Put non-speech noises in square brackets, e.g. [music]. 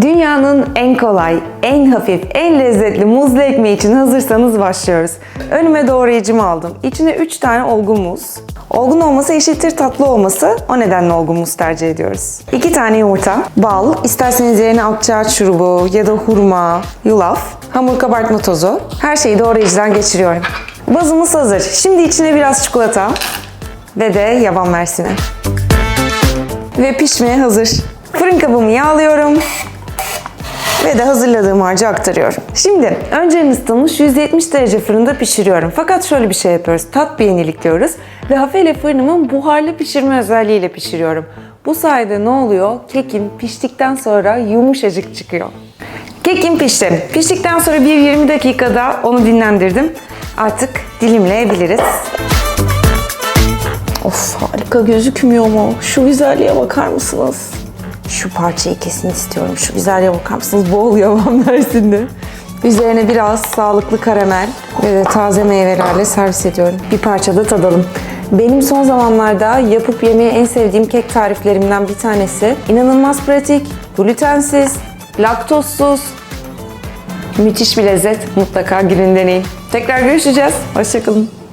Dünyanın en kolay, en hafif, en lezzetli muzlu ekmeği için hazırsanız başlıyoruz. Önüme doğrayıcımı aldım. İçine 3 tane olgun muz. Olgun olması eşittir tatlı olması. O nedenle olgun muz tercih ediyoruz. 2 tane yumurta, bal, isterseniz yerine akçaağaç şurubu ya da hurma, yulaf, hamur kabartma tozu. Her şeyi doğrayıcıdan geçiriyorum. Bazımız hazır. Şimdi içine biraz çikolata ve de yaban mersini. Ve pişmeye hazır. Fırın kabımı yağlıyorum ve de hazırladığım harcı aktarıyorum. Şimdi önceden ısıtılmış 170 derece fırında pişiriyorum. Fakat şöyle bir şey yapıyoruz. Tat bir yenilik diyoruz ve hafeyle fırınımın buharlı pişirme özelliğiyle pişiriyorum. Bu sayede ne oluyor? Kekim piştikten sonra yumuşacık çıkıyor. Kekim pişti. Piştikten sonra bir 20 dakikada onu dinlendirdim. Artık dilimleyebiliriz. Of harika gözükmüyor mu? Şu güzelliğe bakar mısınız? Şu parçayı kesin istiyorum. Şu güzelliğe bakar mısınız? Bol [laughs] yavan versindi. Üzerine biraz sağlıklı karamel ve de taze meyvelerle servis ediyorum. Bir parça da tadalım. Benim son zamanlarda yapıp yemeyi en sevdiğim kek tariflerimden bir tanesi. İnanılmaz pratik, glutensiz, laktozsuz, müthiş bir lezzet. Mutlaka girin deneyin. Tekrar görüşeceğiz. Hoşçakalın.